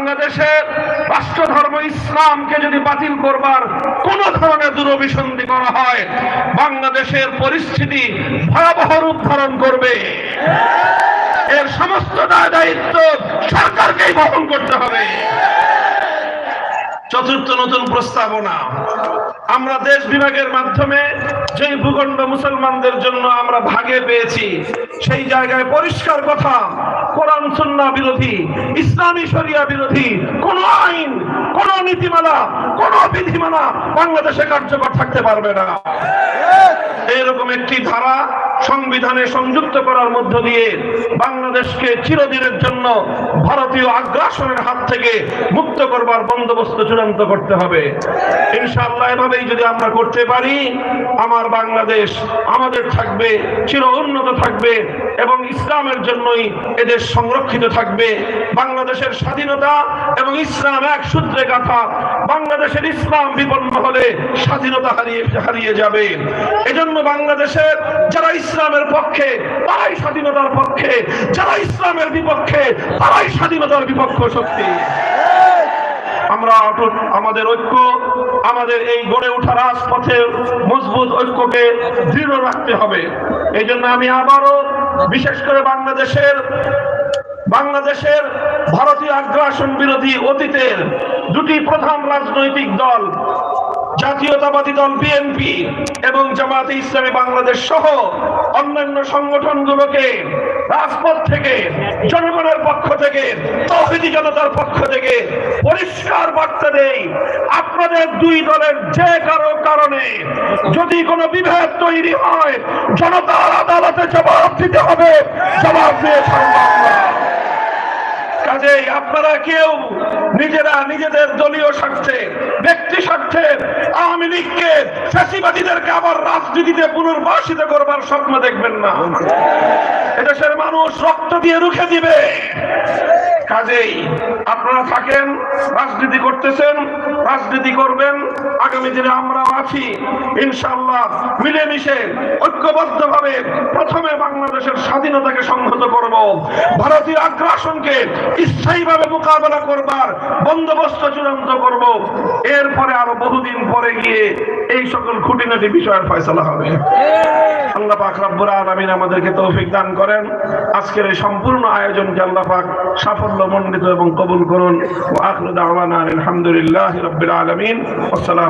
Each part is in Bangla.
বাংলাদেশের রাষ্ট্র ধর্ম ইসলামকে যদি বাতিল করবার কোন ধরনের দুরভিসন্ধি করা হয়, বাংলাদেশের পরিস্থিতি ভয়াবহ রূপ ধারণ করবে। এর সমস্ত দায় দায়িত্ব সরকারকেই বহন করতে হবে। চতুর্থ নতুন প্রস্তাবনা। আমরা দেশ বিভাগের মাধ্যমে যে ভূখণ্ড মুসলমানদের জন্য আমরা ভাগে পেয়েছি, সেই জায়গায় পরিষ্কার কথা, কোরআন সুন্না বিরোধী, ইসলামী শরিয়া বিরোধী, কোন আইন, কোন নীতিমালা, কোন বিধিমালা বাংলাদেশে কার্যকর থাকতে পারবে না। এরকম একটি ধারা সংবিধানে সংযুক্ত করার মধ্য দিয়ে বাংলাদেশকে চিরদিনের জন্য ভারতীয় আগ্রাসনের হাত থেকে মুক্ত করবার বন্দোবস্ত চূড়ান্ত করতে হবে। ইনশাআল্লাহ এভাবেই যদি আমরা করতে পারি, আমার বাংলাদেশ আমাদের থাকবে, চির উন্নত থাকবে এবং ইসলামের জন্যই এদের সংরক্ষিত থাকবে। বাংলাদেশের স্বাধীনতা এবং ইসলাম এক সূত্রে গাথা বাংলাদেশের ইসলাম বিপন্ন হলে স্বাধীনতা হারিয়ে হারিয়ে যাবে। এজন্য বাংলাদেশের যারা ইসলামের পক্ষে তারাই স্বাধীনতার পক্ষে, যারা ইসলামের বিপক্ষে তারাই স্বাধীনতার বিপক্ষ শক্তি। আমরা আমাদের ঐক্য, আমাদের এই গড়ে ওঠা রাজপথে মজবুত ঐক্যকে দৃঢ় রাখতে হবে। এই জন্য আমি আবারও বিশেষ করে বাংলাদেশের বাংলাদেশের ভারতীয় আগ্রাসন বিরোধী অতীতের দুটি প্রধান রাজনৈতিক দল জাতীয়তাবাদী দল বিএনপি এবং জামাতে ইসলামী বাংলাদেশ সহ অন্যান্য সংগঠনগুলোকে রাজপথ থেকে, জনগণের পক্ষ থেকে, তৌহিদি জনতার পক্ষ থেকে পরিষ্কার বার্তা দেই, আপনাদের দুই দলের যে কারও কারণে যদি কোনো বিভেদ তৈরি হয়, জনতার আদালতে জবাব দিতে হবে। জবাব দিয়ে কাজেই আপনারা কেউ নিজেরা নিজেদের দলীয় স্বার্থে, ব্যক্তি স্বার্থে আওয়ামী লীগকে ফ্যাসিবাদীদেরকে আবার রাজনীতিতে পুনর্বাসিত করবার স্বপ্ন দেখবেন না। এদেশের মানুষ রক্ত দিয়ে রুখে দিবে। কাজেই আপনারা থাকেন, রাজনীতি করতেছেন, রাজনীতি করবেন আগামী দিনে আমরা আছি। ইনশাআল্লাহ মিলেমিশে, ঐক্যবদ্ধভাবে প্রথমে বাংলাদেশের স্বাধীনতাকে সংহত করব। ভারতীয় আগ্রাসনকে স্থায়ীভাবে মোকাবেলা করবার বন্দোবস্ত চূড়ান্ত করব। এরপরে আরও বহুদিন পরে গিয়ে এই সকল খুঁটিনাটি বিষয়ের ফয়সলা হবে। আল্লাহ পাক রব্বুল আলামিন আমাদেরকে তৌফিক দান করেন। আজকের এই সম্পূর্ণ আয়োজনকে আল্লাহ পাক সাফল্য মণ্ডিত এবং কবুল করুন। ওয়া আখিরু দাওয়ানা আলহামদুলিল্লাহি রাব্বিল আলামিন। আসসালামু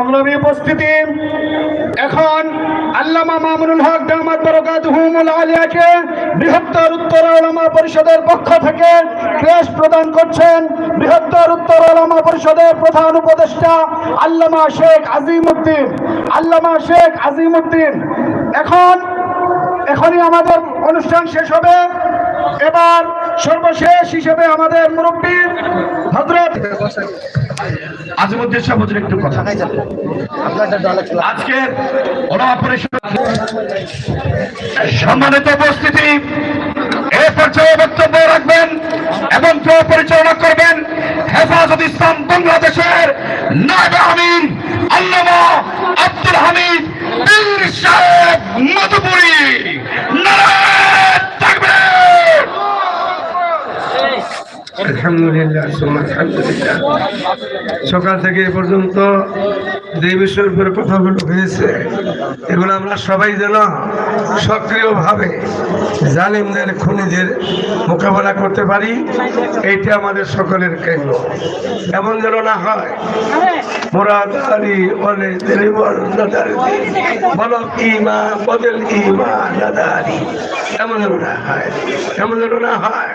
সংগ্রামী উপস্থিতি। এখন আল্লামা মামুনুল হক দামাত বরকাতুহুমুল আলিয়াকে বৃহত্তর উত্তর আলামা পরিষদের পক্ষ থেকে ক্রেশ প্রদান করছেন বৃহত্তর উত্তর আলামা পরিষদের প্রধান উপদেষ্টা আল্লামা শেখ আজিমউদ্দিন। আল্লামা শেখ আজিমউদ্দিন, এখন, এখনই আমাদের অনুষ্ঠান শেষ হবে। এবার সর্বশেষ হিসেবে আমাদের মুরব্বী হজরত আজিমুদ্দিন সাহেব একটু কথা। আজকে সম্মানিত উপস্থিতি এ পর্যায়ে বক্তব্য রাখবেন এবং পরিচালনা করবেন হেফাজত ইসলাম বাংলাদেশের নায়ব আমির আল্লামা আব্দুল হামিদ পীর সাহেব মধুপুরী। সকাল থেকে এ পর্যন্ত যে বিষয়ের উপরে কথাগুলো হয়েছে, এগুলো আমরা সবাই যেন সক্রিয়ভাবে জালিমদের খুনিদের মোকাবেলা করতে পারি, এইটা আমাদের সকলের কেন্দ্র। এমন যেন না হয়, মোরাদ বলে দিলি বল দাদারি বল ইমা বদল ইমা দাদারি। এমন যেন না হয়, এমন যেন না হয়।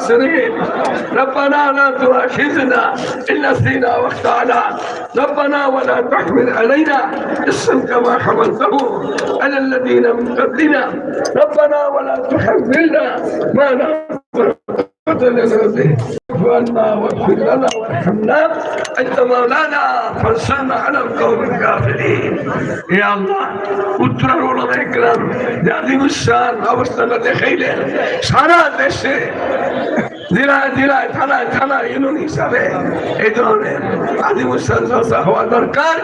الخاسرين ربنا لا تؤاخذنا إن نسينا واخطأنا. ربنا ولا تحمل علينا اسم كما حملته على الذين من قبلنا. ربنا ولا تحملنا ما لا به واعف عنا واغفر لنا وارحمنا انت مولانا فانصرنا على القوم الكافرين يا الله উত্তরার ওলামা একরাম জাদিমুসান অবস্থাটা দেখাইলেন সারা দেশে জেলায় জেলায় থানায় থানায়, ইউনিয়ন হিসাবে এই ধরনের আদিমুসান চর্চা হওয়া দরকার।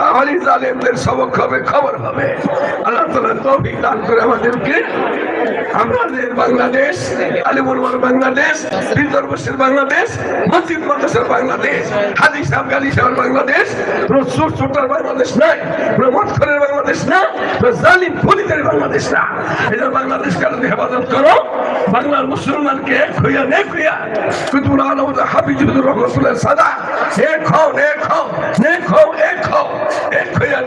তাহলে জালেমদের সবক খবর হবে। আল্লাহ তালা তৌফিক দান করে আমাদেরকে। আমাদের বাংলাদেশ আলিমুরমার বাংলাদেশ বিদর্বশের বাংলাদেশ, মসজিদ মাদ্রাসার বাংলাদেশ, হাদিস আফগানি বাংলাদেশ রসুর ছোটার বাংলাদেশ নয় মৎখরের বাংলাদেশ না জালিম ফলিতের বাংলাদেশ না। এই বাংলাদেশ কারণ হেফাজত করো? বাংলার মুসলমানকে এক হইয়া, নেক হইয়া, কুতুবুল আলম হাফিজুর রহমতুল্লাহ সাদা। এক হও, নেক হও নেক হও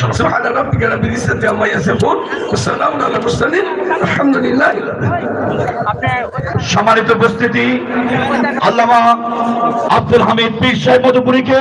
সুবহান ربك رب العزة عما يصفون ওয়া على المرسلين الحمد لله সম্মানিত উপস্থিতি আল্লামা আব্দুল হামিদ পীর সাহেব মধুপুরীকে